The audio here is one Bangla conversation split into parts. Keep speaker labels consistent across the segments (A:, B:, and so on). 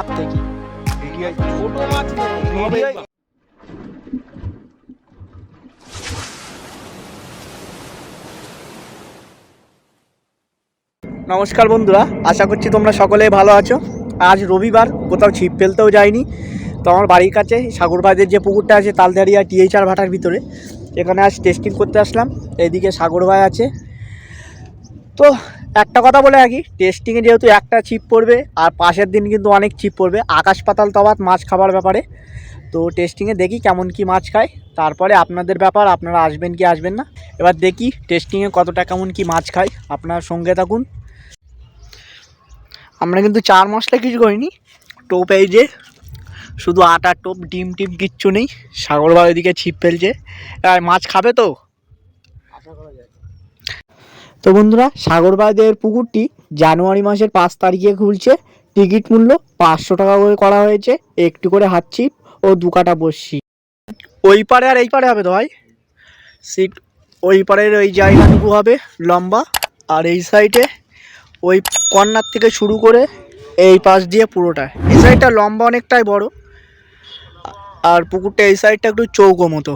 A: ছোট মাছ
B: নমস্কার বন্ধুরা আশা করছি তোমরা সকলেই ভালো আছো। আজ রবিবার কোথাও ছিপ ফেলতেও যাইনি। তো আমার বাড়ির কাছে সাগরবাদের যে পুকুরটা আছে তালদারিয়া টিএইচআর ভাটার ভিতরে। এখানে আজ টেস্টিং করতে আসলাম। এইদিকে সাগর ভাই আছে। তো একটা কথা বলে রাখি টেস্টিংয়ে যেহেতু একটা ছিপ পড়বে, আর পাশের দিন কিন্তু অনেক ছিপ পড়বে, আকাশ পাতাল তফাৎ মাছ খাবার ব্যাপারে। তো টেস্টিংয়ে দেখি কেমন কি মাছ খায়, তারপরে আপনাদের ব্যাপার, আপনারা আসবেন কি আসবেন না। এবার দেখি টেস্টিংয়ে কতটা কেমন কি মাছ খায়, আপনার সঙ্গে থাকুন। আমরা কিন্তু চার মশলা কিছু করিনি, টোপ এই যে, শুধু আটা, টোপ, ডিম, টিম কিচ্ছু নেই সাগর বাড়ির দিকে ছিপ ফেলছে। আর মাছ খাবে তো? তো বন্ধুরা সাগরবাদের পুকুরটি জানুয়ারি মাসের পাঁচ তারিখে খুলছে। টিকিট মূল্য পাঁচশো টাকা করে করা হয়েছে। একটু করে হাত ছিপ ও দু কাটা বসছি ওই পারে আর এই পারে হবে তো ভাই? সিট ওই পারের ওই জায়গাটুকু হবে লম্বা। আর এই সাইডে ওই কর্নার থেকে শুরু করে এই পাশ দিয়ে পুরোটা। এই সাইডটা লম্বা অনেকটাই বড়। আর পুকুরটা এই সাইডটা একটু চৌকো মতো।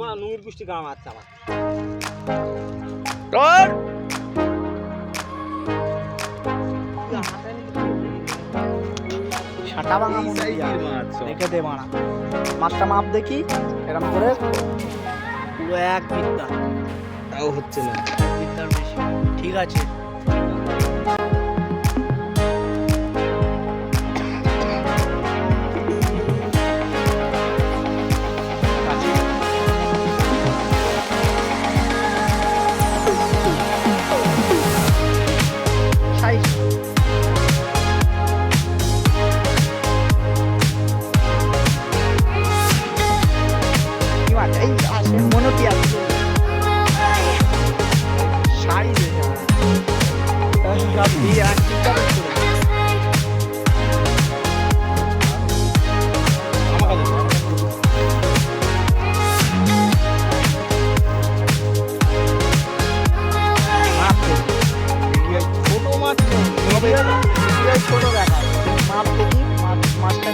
A: মানে নুঙ্গির পুষ্টি গাম আছে আমার।
B: সাটা ভাঙা মনে
A: size। এর মাছ সব।
B: দেখে দে মারা। মাছটা মাপ দেখি এরকম করে। পুরো এক বিদ্যা।
A: তাও হচ্ছে না।
B: বিদ্যার বেশি। ঠিক আছে। মাপ তো।
A: ছোট।
B: মাপ দেখি মাছ- মাছটা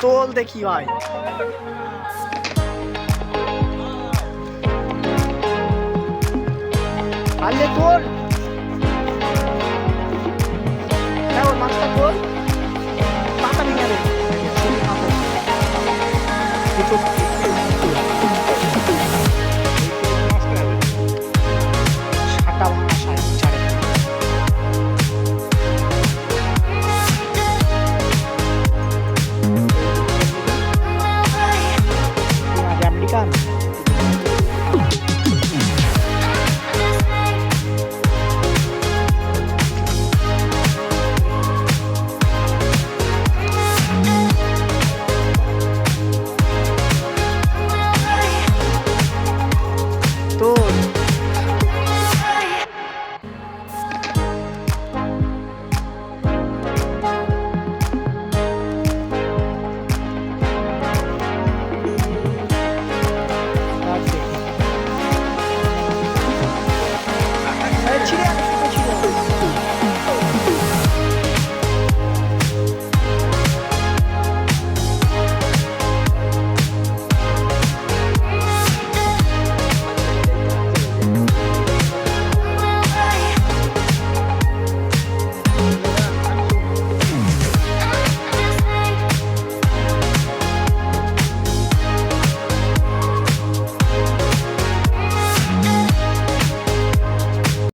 B: তোল দেখি ভাই। আলে তোর হ্যাঁ ওর মাছটা তোর পাতা ভেঙে দেবে done.